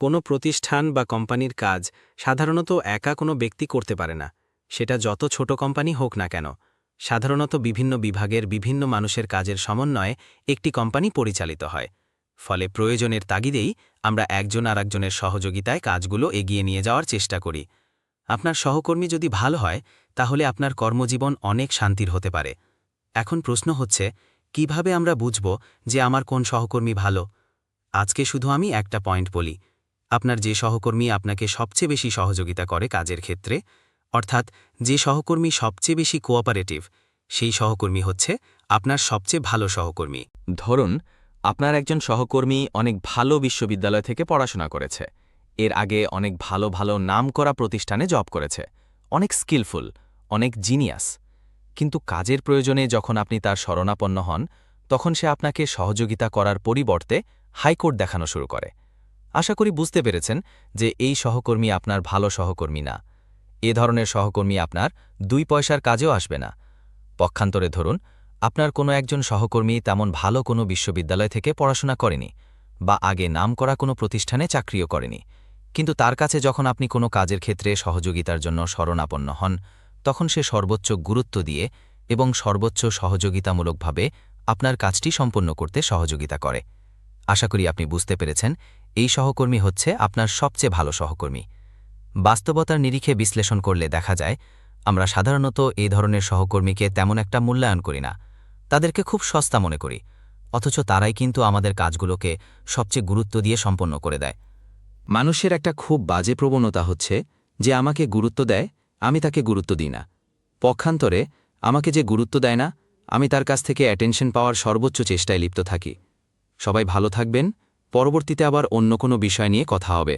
কোনো প্রতিষ্ঠান বা কোম্পানির কাজ সাধারণত একা কোনো ব্যক্তি করতে পারে না। সেটা যত ছোট কোম্পানি হোক না কেন, সাধারণত বিভিন্ন বিভাগের বিভিন্ন মানুষের কাজের সমন্বয়ে একটি কোম্পানি পরিচালিত হয়। ফলে প্রয়োজনের তাগিদেই আমরা একজন আরেকজনের সহযোগিতায় কাজগুলো এগিয়ে নিয়ে যাওয়ার চেষ্টা করি। আপনার সহকর্মী যদি ভালো হয়, তাহলে আপনার কর্মজীবন অনেক শান্তির হতে পারে। এখন প্রশ্ন হচ্ছে, কীভাবে আমরা বুঝব যে আমার কোন সহকর্মী ভালো? আজকে শুধু আমি একটা পয়েন্ট বলি। আপনার যে সহকর্মী আপনাকে সবচেয়ে বেশি সহযোগিতা করে কাজের ক্ষেত্রে, অর্থাৎ যে সহকর্মী সবচেয়ে বেশি কোঅপারেটিভ, সেই সহকর্মী হচ্ছে আপনার সবচেয়ে ভালো সহকর্মী। ধরুন, আপনার একজন সহকর্মী অনেক ভালো বিশ্ববিদ্যালয় থেকে পড়াশোনা করেছে। এর আগে অনেক ভালো ভালো নামকরা প্রতিষ্ঠানে জব করেছে। অনেক স্কিলফুল, অনেক জিনিয়াস। কিন্তু কাজের প্রয়োজনে যখন আপনি তার শরণাপন্ন হন, তখন সে আপনাকে সহযোগিতা করার পরিবর্তে হাইকোর্ট দেখানো শুরু করে। আশা করি বুঝতে পেরেছেন যে এই সহকর্মী আপনার ভালো সহকর্মী না। এ ধরনের সহকর্মী আপনার দুই পয়সার কাজেও আসবে না। পক্ষান্তরে ধরুন, আপনার কোনো একজন সহকর্মী তেমন ভালো কোনো বিশ্ববিদ্যালয় থেকে পড়াশোনা করেনি বা আগে নাম করা কোনো প্রতিষ্ঠানে চাকরিও করেনি। কিন্তু তার কাছে যখন আপনি কোনো কাজের ক্ষেত্রে সহযোগিতার জন্য শরণাপন্ন হন, তখন সে সর্বোচ্চ গুরুত্ব দিয়ে এবং সর্বোচ্চ সহযোগিতামূলকভাবে আপনার কাজটি সম্পন্ন করতে সহযোগিতা করে। আশা করি আপনি বুঝতে পেরেছেন এই সহকর্মী হচ্ছে আপনার সবচেয়ে ভালো সহকর্মী। বাস্তবতার নিরিখে বিশ্লেষণ করলে দেখা যায়, আমরা সাধারণত এই ধরনের সহকর্মীকে তেমন একটা মূল্যায়ন করি না। তাদেরকে খুব সস্তা মনে করি, অথচ তারাই কিন্তু আমাদের কাজগুলোকে সবচেয়ে গুরুত্ব দিয়ে সম্পন্ন করে দেয়। মানুষের একটা খুব বাজে প্রবণতা হচ্ছে যে আমাকে গুরুত্ব দেয়, আমি তাকে গুরুত্ব দিই না। পক্ষান্তরে, আমাকে যে গুরুত্ব দেয় না, আমি তার কাছ থেকে অ্যাটেনশন পাওয়ার সর্বোচ্চ চেষ্টায় লিপ্ত থাকি। সবাই ভালো থাকবেন পরবর্তীতে আবার অন্য কোনো বিষয় নিয়ে কথা হবে।